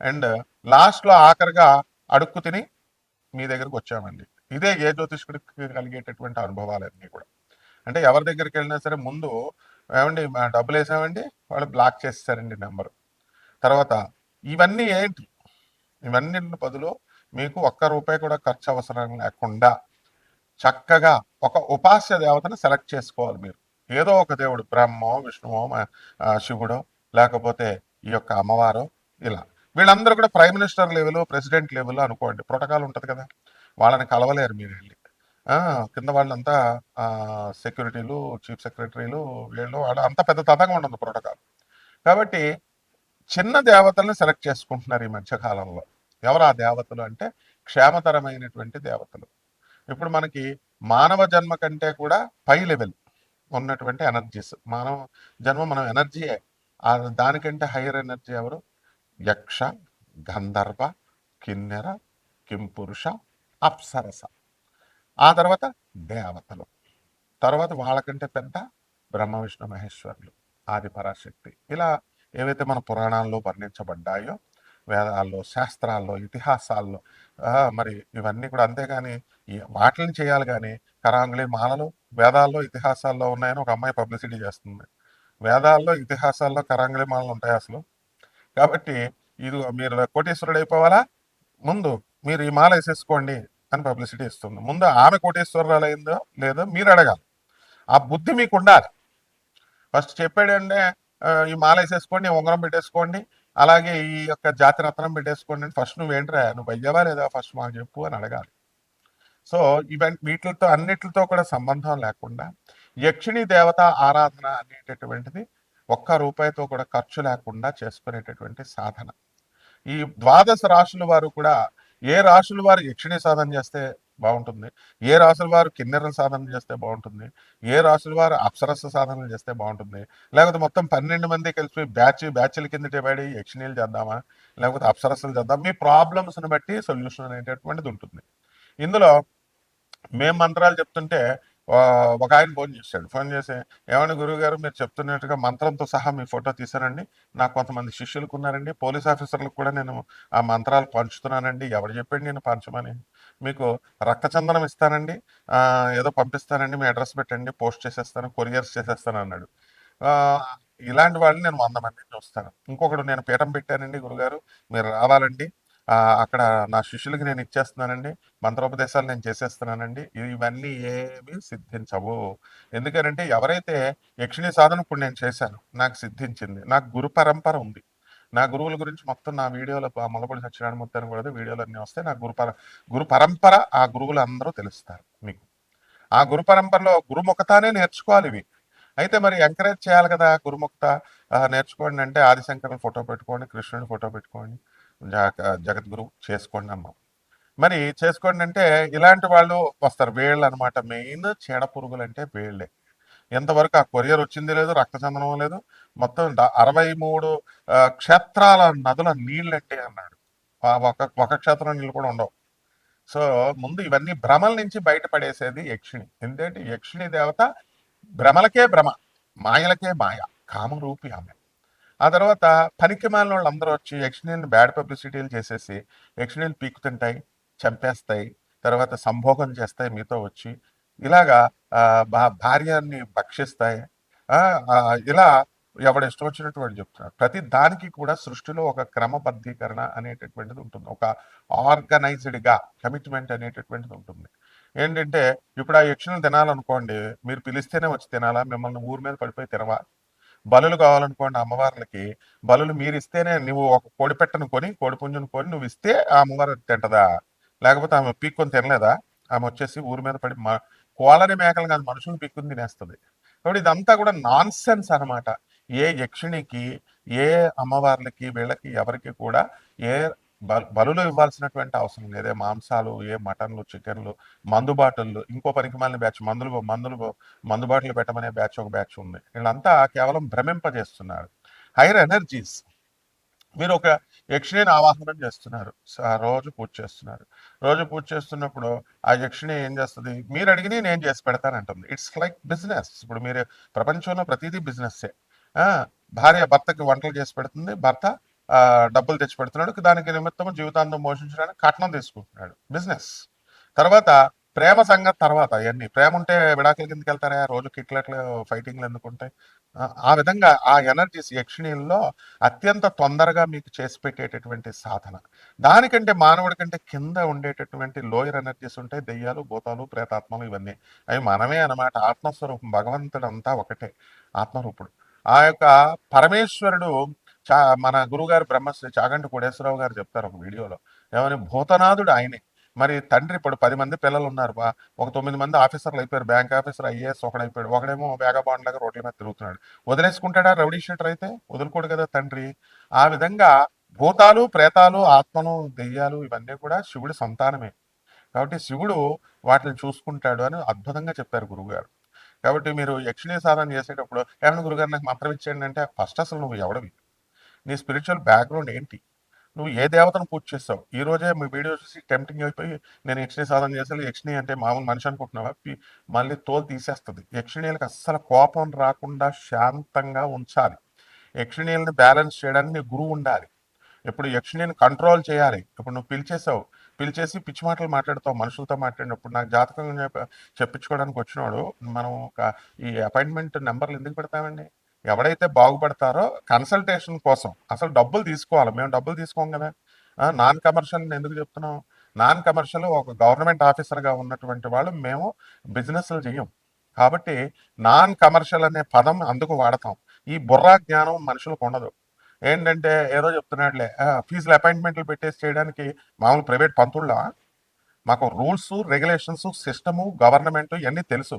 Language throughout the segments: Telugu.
అండ్ లాస్ట్లో ఆఖరిగా అడుక్కు తిని మీ దగ్గరకు వచ్చామండి. ఇదే ఏ జ్యోతిష్కుడికి కలిగేటటువంటి అనుభవాలన్నీ కూడా. అంటే ఎవరి దగ్గరికి వెళ్ళినా సరే ముందు ఏమండి డబ్బులు వేసామండి వాళ్ళు బ్లాక్ చేస్తారండి నెంబరు. తర్వాత ఇవన్నీ ఏంటి? ఇవన్నీ బదులు మీకు ఒక్క రూపాయి కూడా ఖర్చు అవసరం లేకుండా చక్కగా ఒక ఉపాస్య దేవతను సెలెక్ట్ చేసుకోవాలి మీరు. ఏదో ఒక దేవుడు బ్రహ్మో విష్ణువో శివుడో లేకపోతే ఈ యొక్క అమ్మవారో ఇలా. వీళ్ళందరూ కూడా prime minister level president level అనుకోండి. ప్రోటోకాల్ ఉంటుంది కదా. వాళ్ళని కలవలేరు మీరు వెళ్ళి. కింద వాళ్ళంతా సెక్యూరిటీలు చీఫ్ సెక్రటరీలు వీళ్ళు వాళ్ళు అంత పెద్ద తతంగా ఉంటుంది ప్రోటోకాల్. కాబట్టి చిన్న దేవతల్ని సెలెక్ట్ చేసుకుంటున్నారు ఈ మధ్యకాలంలో ఎవరు ఆ దేవతలు అంటే క్షేమతరమైనటువంటి దేవతలు. ఇప్పుడు మనకి మానవ జన్మ కంటే కూడా పై లెవెల్ ఉన్నటువంటి ఎనర్జీస్. మానవ జన్మ మనం ఎనర్జీయే. దానికంటే హైయర్ ఎనర్జీ ఎవరు? యక్ష గంధర్వ కిన్నెర కింపురుష అప్సరస. ఆ తర్వాత దేవతలు. తర్వాత వాళ్ళకంటే పెద్ద బ్రహ్మ విష్ణు మహేశ్వరులు ఆది పరాశక్తి. ఇలా ఏవైతే మన పురాణాల్లో వర్ణించబడ్డాయో వేదాల్లో శాస్త్రాల్లో ఇతిహాసాల్లో మరి ఇవన్నీ కూడా అంతేగాని వాటిని చేయాలి కానీ కరాంగులి మాలలు వేదాల్లో ఇతిహాసాల్లో ఉన్నాయని ఒక అమ్మాయి పబ్లిసిటీ చేస్తుంది. వేదాల్లో ఇతిహాసాల్లో కరాంగులి మాలలు ఉంటాయి అసలు కాబట్టి ఇది మీరు కోటేశ్వరుడు అయిపోవాలా ముందు మీరు ఈ మాల వేసేసుకోండి అని పబ్లిసిటీ ఇస్తుంది. ముందు ఆమె కోటేశ్వరరాలు అయిందో లేదో మీరు అడగాలి. ఆ బుద్ధి మీకు ఉండాలి. ఫస్ట్ చెప్పాడు అంటే ఈ మాల వేసేసుకోండి ఉంగరం పెట్టేసుకోండి అలాగే ఈ యొక్క జాతి రత్నం పెట్టేసుకోండి. ఫస్ట్ ఫస్ట్ నువ్వేంట్రా నువ్వు అయ్యావా లేదా? ఫస్ట్ మాకు చెప్పు అని అడగాలి. సో ఇవన్నీ వీటితో అన్నిటితో కూడా సంబంధం లేకుండా యక్షిణి దేవత ఆరాధన అనేటటువంటిది ఒక్క రూపాయితో కూడా ఖర్చు లేకుండా చేసుకునేటటువంటి సాధన. ఈ ద్వాదశ రాశుల వారు కూడా ఏ రాశుల వారు యక్షిణి సాధన చేస్తే బాగుంటుంది? ఏ రాశుల వారు కిన్నెరల సాధన చేస్తే బాగుంటుంది? ఏ రాశుల వారు అప్సరస సాధనలు చేస్తే బాగుంటుంది? లేకపోతే మొత్తం పన్నెండు మంది కలిసి బ్యాచ్ బ్యాచ్ల కింద డివైడ్ అయ్యి యక్షిణీలు చేద్దామా? లేకపోతే అప్సరసలు చేద్దాం మీ ప్రాబ్లమ్స్ని బట్టి సొల్యూషన్ అనేటటువంటిది ఉంటుంది. ఇందులో మేము మంత్రాలు చెప్తుంటే ఒక ఆయన ఫోన్ చేశాడు. ఫోన్ చేసి ఏమని గురువు గారు మీరు చెప్తున్నట్టుగా మంత్రంతో సహా మీ ఫోటో తీశానండి నాకు కొంతమంది శిష్యులకు ఉన్నారండి. పోలీస్ ఆఫీసర్లకు కూడా నేను ఆ మంత్రాలు పంచుతున్నానండి. ఎవరు చెప్పండి నేను పంచమని. మీకు రక్తచందనం ఇస్తానండి. ఏదో పంపిస్తానండి. మీ అడ్రస్ పెట్టండి. పోస్ట్ చేసేస్తాను. కొరియర్స్ చేసేస్తాను అన్నాడు. ఇలాంటి వాళ్ళని నేను వంద మందిని చూస్తాను. ఇంకొకడు నేను పీఠం పెట్టానండి గురుగారు మీరు రావాలండి. అక్కడ నా శిష్యులకి నేను ఇచ్చేస్తున్నానండి. మంత్రోపదేశాలు నేను చేసేస్తున్నానండి. ఇవన్నీ ఏమీ సిద్ధించవు. ఎందుకనంటే ఎవరైతే యక్షిణి సాధన ఇప్పుడు నేను చేశాను నాకు సిద్ధించింది నాకు గురు పరంపర ఉంది. నా గురువుల గురించి మొత్తం నా వీడియోలో మొలపడి సత్యనారాయణ అని కూడా వీడియోలు అన్నీ వస్తాయి నా గురు పర గురు పరంపర ఆ గురువులు అందరూ తెలుస్తారు మీకు. ఆ గురు పరంపరలో గురుముఖతానే నేర్చుకోవాలి ఇవి. అయితే మరి ఎంకరేజ్ చేయాలి కదా గురుముఖత? నేర్చుకోండి అంటే ఆదిశంకరుని ఫోటో పెట్టుకోండి కృష్ణుని ఫోటో పెట్టుకోండి జగద్గురు చేసుకోండి అన్నాం. మరి చేసుకోండి అంటే ఇలాంటి వాళ్ళు వస్తారు. వేళ్ళు అనమాట మెయిన్ చీడ పురుగులు అంటే వేళ్ళే. ఎంతవరకు ఆ కొరియర్ వచ్చింది లేదు రక్తచందనం లేదు. మొత్తం అరవై మూడు క్షేత్రాల నదుల నీళ్ళంటే అన్నాడు. ఆ ఒక ఒక క్షేత్రం నీళ్ళు కూడా ఉండవు. సో ముందు ఇవన్నీ భ్రమల నుంచి బయటపడేసేది యక్షిణి. ఎందుకంటే యక్షిణి దేవత భ్రమలకే భ్రమ మాయలకే మాయ కామరూపి ఆమె. ఆ తర్వాత పనికి మాలిన వాళ్ళు అందరూ వచ్చి యక్షిణీని బ్యాడ్ పబ్లిసిటీలు చేసేసి యక్షిణీలు పీకుతుంటాయి చంపేస్తాయి తర్వాత సంభోగం చేస్తాయి మీతో వచ్చి. ఇలాగా భార్యని భక్షిస్తాయి. ఇలా ఎవడు ఇష్టం వచ్చినట్టు వాడు చెప్తున్నారు ప్రతి దానికి కూడా సృష్టిలో ఒక క్రమబద్ధీకరణ అనేటటువంటిది ఉంటుంది. ఒక ఆర్గనైజ్డ్గా కమిట్మెంట్ అనేటటువంటిది ఉంటుంది. ఏంటంటే ఇప్పుడు ఆ యక్షులను తినాలనుకోండి మీరు పిలిస్తేనే వచ్చి తినాలా? మిమ్మల్ని ఊరి మీద పడిపోయి తినవా? బలులు కావాలనుకోండి అమ్మవార్లకి బలులు మీరు ఇస్తేనే నువ్వు ఒక కోడి పెట్టను కొని కోడి పుంజును కొని నువ్వు ఇస్తే ఆ అమ్మవారు తింటదా? లేకపోతే ఆమె పీక్కొని తినలేదా? ఆమె వచ్చేసి ఊరి మీద పడి కోలని మేకలు కాదు మనుషులు పీక్కుని తినేస్తుంది. కాబట్టి ఇదంతా కూడా నాన్ సెన్స్ అనమాట ఏ యక్షిణికి ఏ అమ్మవార్లకి వీళ్ళకి ఎవరికి కూడా ఏ బ- బలులు ఇవ్వాల్సినటువంటి అవసరం లేదే. మాంసాలు ఏ మటన్లు చికెన్లు మందు బాటిల్లు ఇంకో పనికి మాలిన బ్యాచ్ మందులు మందులు మందు బాటిల్ పెట్టమనే బ్యాచ్ ఒక బ్యాచ్ ఉంది. వీళ్ళంతా కేవలం భ్రమింపజేస్తున్నారు. Hire energies. మీరు ఒక యక్షిణిని ఆవాహనం చేస్తున్నారు. రోజు పూజ చేస్తున్నారు. రోజు పూజ చేస్తున్నప్పుడు ఆ యక్షిణి ఏం చేస్తుంది? మీరు అడిగిన నేను చేసి పెడతానంటుంది. It's like business. ఇప్పుడు మీరు ప్రపంచంలో ప్రతిదీ బిజినెస్సే. భార్య భర్తకి వంటలు చేసి పెడుతుంది. భర్త డబ్బులు తెచ్చి పెడుతున్నాడు దానికి నిమిత్తం జీవితాంతం పోషించడానికి కట్నం తీసుకుంటున్నాడు. బిజినెస్ తర్వాత ప్రేమ సంగతి తర్వాత అవన్నీ ప్రేమ ఉంటే విడాకుల కిందకి వెళ్తారా? రోజు కిట్లట్లు ఫైటింగ్లు ఎందుకుంటాయి ఆ, ఆ విధంగా ఆ ఎనర్జీస్ యక్షిణీల్లో అత్యంత తొందరగా మీకు చేసి పెట్టేటటువంటి సాధన. దానికంటే మానవుడి కంటే కింద ఉండేటటువంటి లోయర్ ఎనర్జీస్ ఉంటాయి. దెయ్యాలు భూతాలు ప్రేతాత్మలు ఇవన్నీ. అవి మనమే అన్నమాట. ఆత్మస్వరూపం. భగవంతుడు అంతా ఒకటే. ఆత్మరూపుడు. ఆ యొక్క పరమేశ్వరుడు చా మన గురుగారు బ్రహ్మశ్రీ చాగంటి కోడేశ్వరరావు గారు చెప్తారు ఒక వీడియోలో. ఏమని భూతనాథుడు ఆయనే. మరి తండ్రి ఇప్పుడు పది మంది పిల్లలు ఉన్నారు బా. ఒక తొమ్మిది మంది ఆఫీసర్లు అయిపోయారు. బ్యాంక్ ఆఫీసర్ ఐఏఎస్ ఒకడైపోయాడు. ఒకడేమో వేగబాండ్ లాగా రోడ్ల మీద తిరుగుతున్నాడు. వదిలేసుకుంటాడా రౌడీ షీటర్ అయితే? వదులుకోడు కదా తండ్రి. ఆ విధంగా భూతాలు ప్రేతాలు ఆత్మలు దెయ్యాలు ఇవన్నీ కూడా శివుడి సంతానమే. కాబట్టి శివుడు వాటిని చూసుకుంటాడు అని అద్భుతంగా చెప్పారు గురువుగారు కాబట్టి మీరు యక్షిణీ సాధన చేసేటప్పుడు ఏమన్నా గురుగారు నాకు మంత్రం ఇచ్చేయండి అంటే ఫస్ట్ అసలు నువ్వు ఎవడవి? నీ స్పిరిచువల్ బ్యాక్గ్రౌండ్ ఏంటి? నువ్వు ఏ దేవతను పూజ చేస్తావు? ఈ రోజే మీ వీడియో చూసి టెంప్టింగ్ అయిపోయి నేను యక్షిణి సాధన చేసాను యక్షిణి అంటే మామూలు మనిషి అనుకుంటున్నావా? మళ్ళీ తోలు తీసేస్తుంది. యక్షిణీలకు అస్సలు కోపం రాకుండా శాంతంగా ఉంచాలి. యక్షిణీలను బ్యాలెన్స్ చేయడానికి నీ గురువు ఉండాలి. ఇప్పుడు యక్షిణిని కంట్రోల్ చేయాలి. ఇప్పుడు నువ్వు పిలిచేసావు పిలిచేసి పిచ్చి మాటలు మాట్లాడతావు. మనుషులతో మాట్లాడినప్పుడు నాకు జాతకం చెప్పించుకోవడానికి వచ్చినాడు మనం ఒక ఈ అపాయింట్మెంట్ నెంబర్లు ఎందుకు పెడతామండి? ఎవడైతే బాగుపడతారో కన్సల్టేషన్ కోసం. అసలు డబ్బులు తీసుకోవాలి. మేము డబ్బులు తీసుకోం కదా. నాన్ కమర్షియల్ ఎందుకు చెప్తున్నాం? నాన్ కమర్షియల్ ఒక గవర్నమెంట్ ఆఫీసర్గా ఉన్నటువంటి వాళ్ళు మేము బిజినెస్లు చేయం కాబట్టి నాన్ కమర్షియల్ అనే పదం అందుకు వాడతాం. ఈ బుర్రా జ్ఞానం మనుషులకు ఉండదు. ఏంటంటే ఏదో చెప్తున్నాడులే ఫీజులు అపాయింట్మెంట్లు పెట్టేసి చేయడానికి మామూలు ప్రైవేట్ పంతుళ్ళ మాకు రూల్స్ రెగ్యులేషన్స్ సిస్టము గవర్నమెంట్ ఇవన్నీ తెలుసు.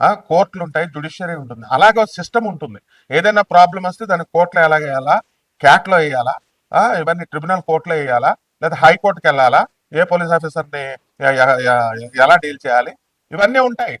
కోర్టులు ఉంటాయి జుడిషియరీ ఉంటుంది. అలాగే సిస్టమ్ ఉంటుంది. ఏదైనా ప్రాబ్లం వస్తే దాన్ని కోర్టులో ఎలా వేయాలా? క్యాట్లో వేయాలా? ఇవన్నీ ట్రిబ్యునల్ కోర్టులో వేయాలా? లేదా హైకోర్టుకి వెళ్ళాలా? ఏ పోలీస్ ఆఫీసర్ని ఎలా డీల్ చేయాలి? ఇవన్నీ ఉంటాయి.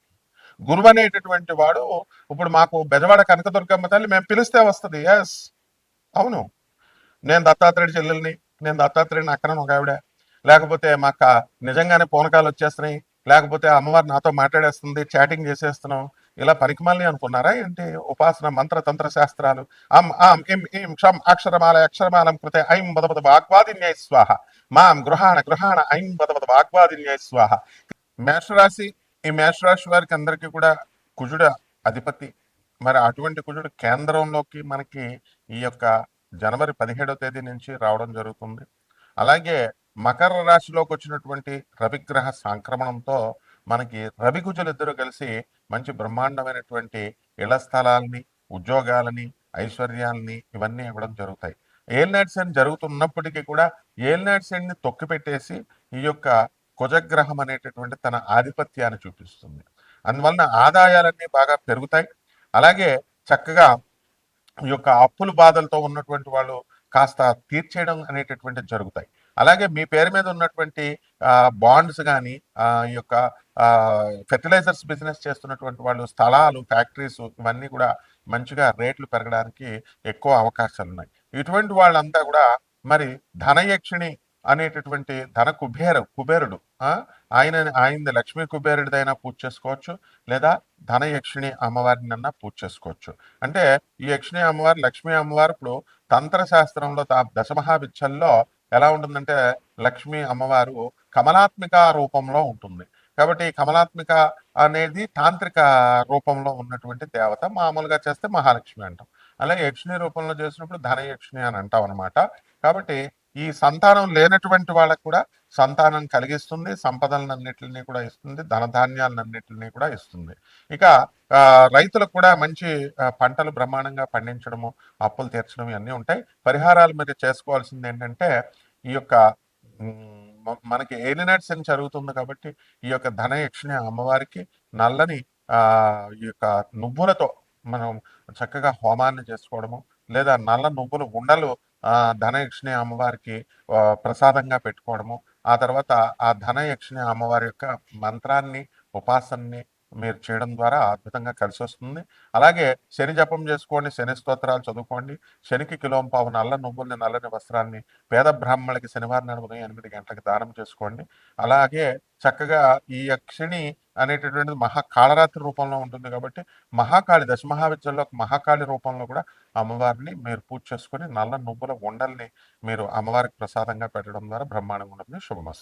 గురువు అనేటటువంటి వాడు ఇప్పుడు మాకు బెజవాడ కనకదుర్గమ్మ తల్లి మేము పిలిస్తే వస్తుంది. ఎస్ అవును. నేను దత్తాత్రేయుడి చెల్లెల్ని నేను దత్తాత్రేయుని అక్కడ ఒక ఆవిడ. లేకపోతే మాకు నిజంగానే పూనకాలు వచ్చేస్తున్నాయి. లేకపోతే అమ్మవారు నాతో మాట్లాడేస్తుంది చాటింగ్ చేసేస్తున్నాం. ఇలా పనికిమాలని అనుకున్నారా ఏంటి? ఉపాసన మంత్ర తంత్ర శాస్త్రాలు. అం ఆం ఇం ఇం క్షం అక్షరమాల అక్షరమాలం కృతే ఐం బదబద వాగ్వాదిన్యై స్వాహ. మాం గృహాణ గృహాణ ఐం బదబద వాగ్వాదిన్యై స్వాహ. మేషరాశి ఈ మేషరాశి వారికి అందరికీ కూడా కుజుడ అధిపతి. మరి అటువంటి కుజుడు కేంద్రంలోకి మనకి ఈ యొక్క జనవరి పదిహేడవ తేదీ నుంచి రావడం జరుగుతుంది. అలాగే మకర రాశిలోకి వచ్చినటువంటి రవిగ్రహ సంక్రమణంతో మనకి రవి కుజులు ఇద్దరు కలిసి మంచి బ్రహ్మాండమైనటువంటి ఇళ్ళ స్థలాలని ఉద్యోగాలని ఐశ్వర్యాలని ఇవన్నీ ఇవ్వడం జరుగుతాయి. ఏల్నాడ్ సెండ్ జరుగుతున్నప్పటికీ కూడా ఏల్నాడ్ సెండ్ని తొక్కిపెట్టేసి ఈ యొక్క కుజగ్రహం అనేటటువంటి తన ఆధిపత్యాన్ని చూపిస్తుంది. అందువలన ఆదాయాలన్నీ బాగా పెరుగుతాయి. అలాగే చక్కగా ఈ యొక్క అప్పుల బాధలతో ఉన్నటువంటి వాళ్ళు కాస్త తీర్చేయడం అనేటటువంటి జరుగుతాయి. అలాగే మీ పేరు మీద ఉన్నటువంటి బాండ్స్ కానీ ఈ యొక్క ఫెర్టిలైజర్స్ బిజినెస్ చేస్తున్నటువంటి వాళ్ళు స్థలాలు ఫ్యాక్టరీస్ ఇవన్నీ కూడా మంచిగా రేట్లు పెరగడానికి ఎక్కువ అవకాశాలు ఉన్నాయి ఇటువంటి వాళ్ళంతా కూడా మరి ధనయక్షిణి అనేటటువంటి ధన కుబేర కుబేరుడు ఆయన ఆయనది లక్ష్మీ కుబేరుడిదైనా పూజ చేసుకోవచ్చు లేదా ధన యక్షిణి అమ్మవారిని అన్నా పూజ చేసుకోవచ్చు. అంటే ఈ యక్షిణి అమ్మవారు లక్ష్మీ అమ్మవారు ఇప్పుడు తంత్రశాస్త్రంలో దశమహావిచ్చల్లో ఎలా ఉంటుందంటే లక్ష్మీ అమ్మవారు కమలాత్మిక రూపంలో ఉంటుంది. కాబట్టి కమలాత్మిక అనేది తాంత్రిక రూపంలో ఉన్నటువంటి దేవత మామూలుగా చేస్తే మహాలక్ష్మి అంటాం. అలాగే యక్షిణి రూపంలో చేసినప్పుడు ధనయక్షిణి అని అంటాం అనమాట కాబట్టి ఈ సంతానం లేనటువంటి వాళ్ళకు కూడా సంతానం కలిగిస్తుంది సంపదలన్నింటినీ కూడా ఇస్తుంది ధనధాన్యాలన్నింటినీ కూడా ఇస్తుంది. ఇక రైతులకు కూడా మంచి పంటలు బ్రహ్మాండంగా పండించడము అప్పులు తీర్చడం ఇవన్నీ ఉంటాయి. పరిహారాలు మీరు చేసుకోవాల్సింది ఏంటంటే ఈ యొక్క మనకి ఏలినట్స్ అని జరుగుతుంది కాబట్టి ఈ యొక్క ధనయక్షిణి అమ్మవారికి నల్లని ఆ ఈ యొక్క నువ్వులతో మనం చక్కగా హోమాన్ని చేసుకోవడము లేదా నల్ల నువ్వులు ఉండలు ధనయక్షిణి అమ్మవారికి ప్రసాదంగా పెట్టుకోవడము. ఆ తర్వాత ఆ ధనయక్షిణి అమ్మవారి యొక్క మంత్రాన్ని ఉపాసనని మీరు చేయడం ద్వారా అద్భుతంగా కలిసి వస్తుంది అలాగే శని జపం చేసుకోండి శని స్తోత్రాలు చదువుకోండి. శనికి కిలోం పావు నల్ల నువ్వుల్ని నల్లని వస్త్రాన్ని పేద బ్రాహ్మణులకి శనివారం నాడు ఉదయం ఎనిమిది గంటలకు దానం చేసుకోండి. అలాగే చక్కగా ఈ యక్షిణి అనేటటువంటిది మహాకాళరాత్రి రూపంలో ఉంటుంది కాబట్టి మహాకాళి దశమహావిద్యల్లో మహాకాళి రూపంలో కూడా అమ్మవారిని మీరు పూజ చేసుకొని నల్ల నువ్వుల ఉండల్ని మీరు అమ్మవారికి ప్రసాదంగా పెట్టడం ద్వారా బ్రహ్మాండంగా ఉంటుంది శుభమస్తు.